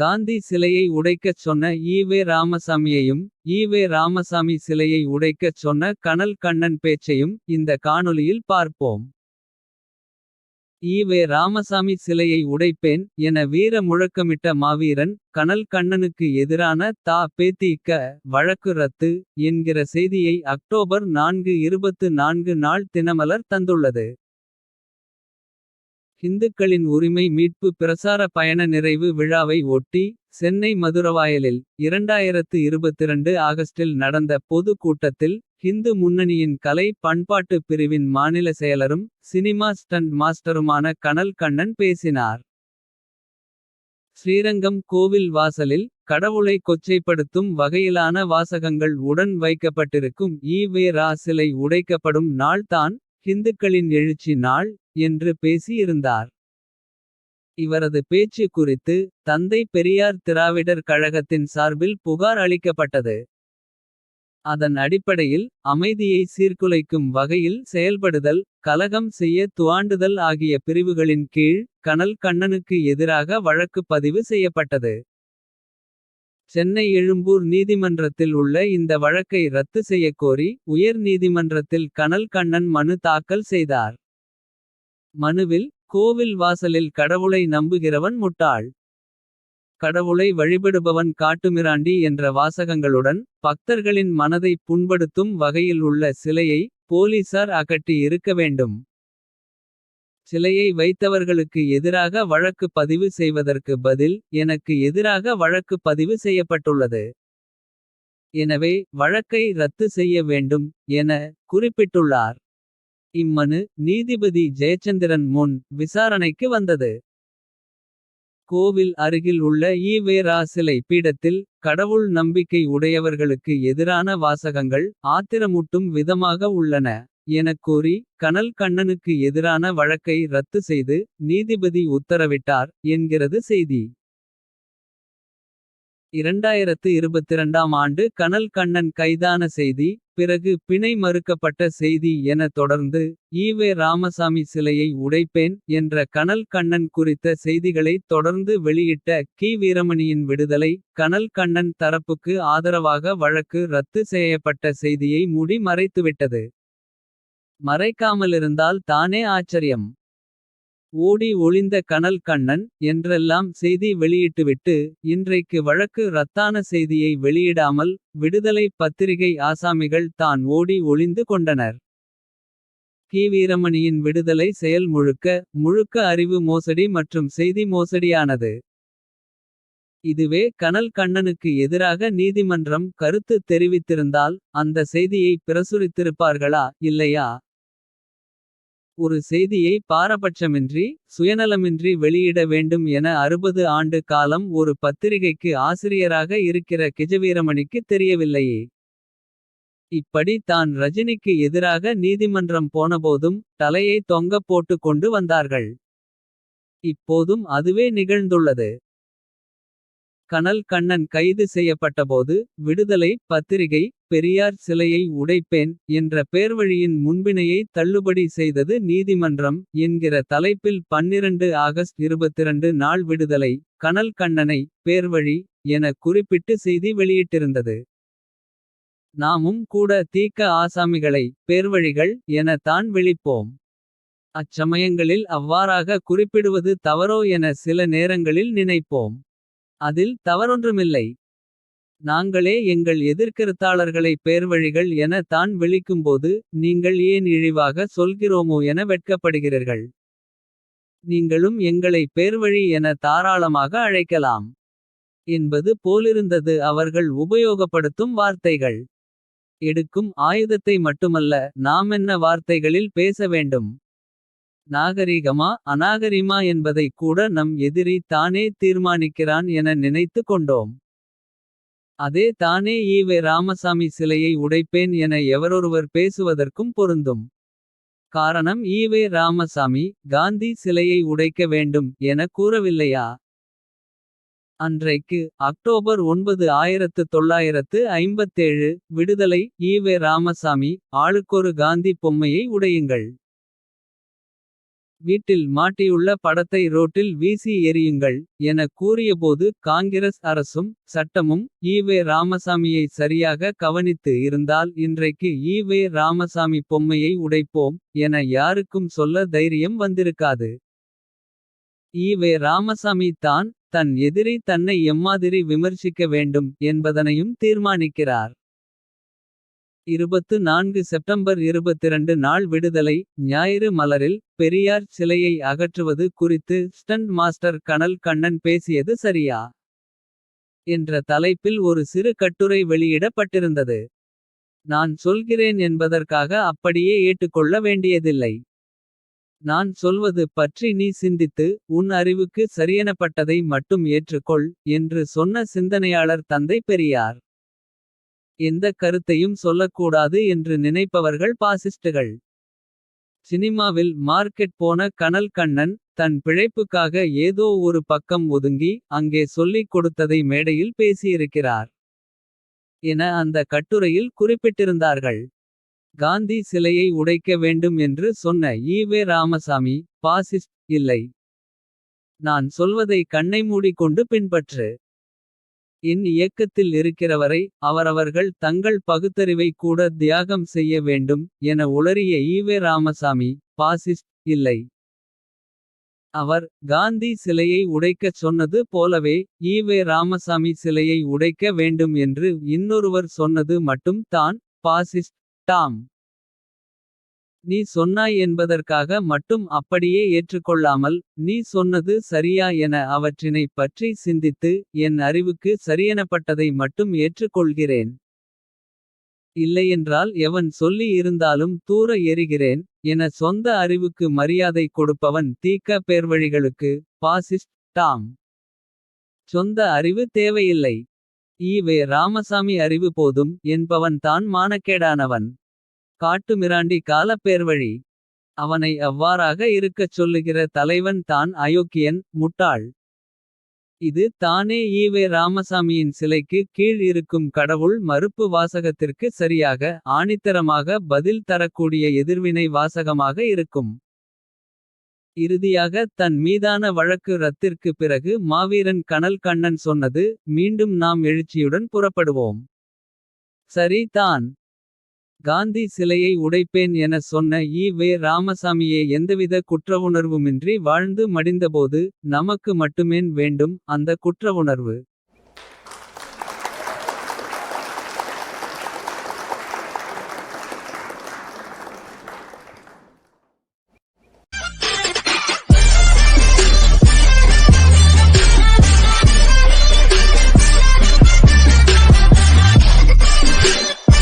காந்தி சிலையை உடைக்கச் சொன்ன EV ராமசாமியையும். EV Ramasamy சிலையை உடைக்கச் சொன்ன கனல் கண்ணன் பேச்சையும். இந்த காணொளியில் பார்ப்போம். ஈவே ராமசாமி சிலையை உடைப்பேன். என வீர முழக்கமிட்ட மாவீரன். கனல் கண்ணனுக்கு எதிரான தா பேத்திக்க வழக்கு ரத்து. என்கிற செய்தியை அக்டோபர் 4 நாள் தினமலர் தந்துள்ளது. ஹிந்துக்களின் உரிமை மீட்பு பிரசார பயண நிறைவு விழாவை ஒட்டி. சென்னை மதுரவாயலில் 2022 ஆகஸ்டில் நடந்த பொது கூட்டத்தில். ஹிந்து முன்னணியின் கலை பண்பாட்டு பிரிவின் மாநில செயலரும். சினிமா ஸ்டண்ட் மாஸ்டருமான கனல் கண்ணன் பேசினார். ஸ்ரீரங்கம் கோவில் வாசலில் கடவுளை கொச்சைப்படுத்தும் வகையிலான வாசகங்கள் உடன் வைக்கப்பட்டிருக்கும் ஈ. வே. ரா. சிலை உடைக்கப்படும் நாள் தான் ஹிந்துக்களின் எழுச்சி நாள். என்று பேசியிருந்தார் இவரது பேச்சு குறித்து தந்தை பெரியார் திராவிடர் கழகத்தின் சார்பில் புகார் அளிக்கப்பட்டது. அதன் அடிப்படையில் அமைதியை சீர்குலைக்கும் வகையில் செயல்படுதல். கலகம் செய்ய துவாண்டுதல் ஆகிய பிரிவுகளின் கீழ். கனல் கண்ணனுக்கு எதிராக வழக்கு பதிவு செய்யப்பட்டது. சென்னை எழும்பூர் நீதிமன்றத்தில் உள்ள இந்த வழக்கை ரத்து செய்யக்கோரி. உயர் நீதிமன்றத்தில் கனல் கண்ணன் மனு தாக்கல் செய்தார். மனுவில் கோவில் வாசலில் கடவுளை நம்புகிறவன் முட்டாள். கடவுளை வழிபடுபவன் காட்டுமிராண்டி என்ற வாசகங்களுடன். பக்தர்களின் மனதை புண்படுத்தும் வகையில் உள்ள சிலையை. போலீசார் அகட்டி இருக்க வேண்டும். சிலையை வைத்தவர்களுக்கு எதிராக வழக்கு பதிவு செய்வதற்கு பதில். எனக்கு எதிராக வழக்கு பதிவு செய்யப்பட்டுள்ளது. எனவே வழக்கை ரத்து செய்ய வேண்டும். என குறிப்பிட்டுள்ளார். இம்மனு நீதிபதி ஜெயச்சந்திரன் முன் விசாரணைக்கு வந்தது. கோவில் அருகில் உள்ள ஈவேரா சிலை பீடத்தில். கடவுள் நம்பிக்கை உடையவர்களுக்கு எதிரான வாசகங்கள். ஆத்திரமூட்டும் விதமாக உள்ளன. எனக் கூறி கனல் கண்ணனுக்கு எதிரான வழக்கை ரத்து செய்து. நீதிபதி உத்தரவிட்டார் என்கிறது செய்தி. 2022ஆம் ஆண்டு கனல் கண்ணன் கைதான செய்தி. பிறகு பிணை மறுக்கப்பட்ட செய்தி என தொடர்ந்து. ஈவே ராமசாமி சிலையை உடைப்பேன் என்ற கனல் கண்ணன் குறித்த செய்திகளை. தொடர்ந்து வெளியிட்ட கி வீரமணியின் விடுதலை. கனல் கண்ணன் தரப்புக்கு ஆதரவாக வழக்கு ரத்து செய்யப்பட்ட செய்தியை மூடி மறைத்துவிட்டது. மறைக்காமலிருந்தால் தானே ஆச்சரியம். ஓடி ஒளிந்த கனல் கண்ணன் என்றெல்லாம் செய்தி வெளியிட்டுவிட்டு. இன்றைக்கு வழக்கு ரத்தான செய்தியை வெளியிடாமல். விடுதலை பத்திரிகை ஆசாமிகள் தான் ஓடி ஒளிந்து கொண்டனர். கி வீரமணியின் விடுதலை செயல் முழுக்க. முழுக்க அறிவு மோசடி மற்றும் செய்தி மோசடியானது. இதுவே கனல் கண்ணனுக்கு எதிராக நீதிமன்றம் கருத்து தெரிவித்திருந்தால். அந்த செய்தியை பிரசுரித்திருப்பார்களா இல்லையா. ஒரு செய்தியை பாரபட்சமின்றி. சுயநலமின்றி வெளியிட வேண்டும் என 60 ஆண்டு காலம். ஒரு பத்திரிகைக்கு ஆசிரியராக இருக்கிற கிஜவீரமணிக்கு தெரியவில்லையே. இப்படி தான் ரஜினிக்கு எதிராக நீதிமன்றம் போனபோதும். தலையை தொங்கப் போட்டுக் கொண்டு வந்தார்கள். இப்போதும் அதுவே நிகழ்ந்துள்ளது. கனல் கண்ணன் கைது செய்யப்பட்டபோது. விடுதலை பத்திரிகை பெரியார் சிலையை உடைப்பேன். என்ற பேர்வழியின் முன்பினையை தள்ளுபடி செய்தது நீதிமன்றம். என்கிற தலைப்பில் 12 ஆகஸ்ட் 22 நாள் விடுதலை. கனல் கண்ணனை பேர்வழி என குறிப்பிட்டு செய்தி வெளியிட்டிருந்தது. நாமும் கூட தீக்க ஆசாமிகளை பேர்வழிகள் என தான் விழிப்போம் அச்சமயங்களில் அவ்வாறாக குறிப்பிடுவது தவறோ என சில நேரங்களில் நினைப்போம். அதில் தவறொன்றுமில்லை. நாங்களே எங்கள் எதிர்க்கருத்தாளர்களை பேர்வழிகள் என தான் விளிக்கும்போது. நீங்கள் ஏன் இழிவாக சொல்கிறோமோ என வெட்கப்படுகிறீர்கள். நீங்களும் எங்களை பேர்வழி என தாராளமாக அழைக்கலாம். என்பது போலிருந்தது அவர்கள் உபயோகப்படுத்தும் வார்த்தைகள். எடுக்கும் ஆயுதத்தை மட்டுமல்ல நாமென்ன வார்த்தைகளில் பேச வேண்டும். நாகரீகமா அநாகரிமா என்பதை கூட நம் எதிரி தானே தீர்மானிக்கிறான் என நினைத்து கொண்டோம். அதே தானே ஈவே ராமசாமி சிலையை உடைப்பேன் என எவரொருவர் பேசுவதற்கும் பொருந்தும். காரணம் ஈவே ராமசாமி காந்தி சிலையை உடைக்க வேண்டும் என கூறவில்லையா. அன்றைக்கு அக்டோபர் 9 1957 விடுதலை ஈவே ராமசாமி ஆளுக்கொரு காந்தி பொம்மையை உடையுங்கள். வீட்டில் மாட்டியுள்ள படத்தை ரோட்டில் வீசி எறியுங்கள். என கூறியபோது காங்கிரஸ் அரசும் சட்டமும். ஈவே ராமசாமியை சரியாக கவனித்து இருந்தால் இன்றைக்கு. ஈவே ராமசாமி பொம்மையை உடைப்போம். என யாருக்கும் சொல்ல தைரியம் வந்திருக்காது. ஈவே ராமசாமி தான் தன் எதிரி தன்னை எம்மாதிரி விமர்சிக்க வேண்டும். என்பதனையும் தீர்மானிக்கிறார். 24 செப்டம்பர் 22 நாள் விடுதலை ஞாயிறு மலரில். பெரியார் சிலையை அகற்றுவது குறித்து ஸ்டண்ட் மாஸ்டர் கனல் கண்ணன் பேசியது சரியா. என்ற தலைப்பில் ஒரு சிறு கட்டுரை வெளியிடப்பட்டிருந்தது. நான் சொல்கிறேன் என்பதற்காக அப்படியே ஏற்றுக்கொள்ள வேண்டியதில்லை. நான் சொல்வது பற்றி நீ சிந்தித்து. உன் அறிவுக்கு சரியெனப்பட்டதை மட்டும் ஏற்றுக்கொள். என்று சொன்ன சிந்தனையாளர் தந்தை பெரியார். எந்தக் கருத்தையும் சொல்லக்கூடாது என்று நினைப்பவர்கள் பாசிஸ்டுகள். சினிமாவில் மார்க்கெட் போன கனல் கண்ணன். தன் பிழைப்புக்காக ஏதோ ஒரு பக்கம் ஒதுங்கி. அங்கே சொல்லிக் கொடுத்ததை மேடையில் பேசியிருக்கிறார். என அந்த கட்டுரையில் குறிப்பிட்டிருந்தார்கள். காந்தி சிலையை உடைக்க வேண்டும் என்று சொன்ன ஈவே ராமசாமி. பாசிஸ்ட் இல்லை. நான் சொல்வதை கண்ணை மூடிக்கொண்டு பின்பற்று. என் இயக்கத்தில் இருக்கிறவரை அவரவர்கள் தங்கள் பகுத்தறிவை கூட தியாகம் செய்ய வேண்டும். என உளறிய ஈவே ராமசாமி பாசிஸ்ட் இல்லை. அவர் காந்தி சிலையை உடைக்கச் சொன்னது போலவே. ஈவே ராமசாமி சிலையை உடைக்க வேண்டும் என்று இன்னொருவர் சொன்னது மட்டும் தான் பாசிஸ்ட் டாம். நீ சொன்னாய் என்பதற்காக மட்டும் அப்படியே ஏற்றுக்கொள்ளாமல். நீ சொன்னது சரியா என அவற்றினைப் பற்றி சிந்தித்து. என் அறிவுக்கு சரியெனப்பட்டதை மட்டும் ஏற்றுக் கொள்கிறேன். இல்லையென்றால் எவன் சொல்லி இருந்தாலும் தூர எறிகிறேன். என சொந்த அறிவுக்கு மரியாதை கொடுப்பவன் தீக்க பேர்வழிகளுக்கு. Fascist Tom. சொந்த அறிவு தேவையில்லை. ஈவே ராமசாமி அறிவு போதும் என்பவன் தான் மானக்கேடானவன். காட்டுமிராண்டி காலப்பேர்வழி. அவனை அவ்வாறாக இருக்கச் சொல்லுகிற தலைவன் தான் அயோக்கியன் முட்டாள். இது தானே ஈவே ராமசாமியின் சிலைக்கு கீழ் இருக்கும் கடவுள் மறுப்பு வாசகத்திற்கு சரியாக. ஆணித்தரமாக பதில் தரக்கூடிய எதிர்வினை வாசகமாக இருக்கும். இறுதியாக தன் மீதான வழக்கு ரத்திற்கு பிறகு மாவீரன் கனல் கண்ணன் சொன்னது. மீண்டும் நாம் எழுச்சியுடன் புறப்படுவோம். சரி தான். காந்தி சிலையை உடைப்பேன் என சொன்ன ஈ வே ராமசாமியே எந்தவித குற்றவுணர்வுமின்றி வாழ்ந்து மடிந்தபோது. நமக்கு மட்டுமேன் வேண்டும் அந்த குற்றவுணர்வு.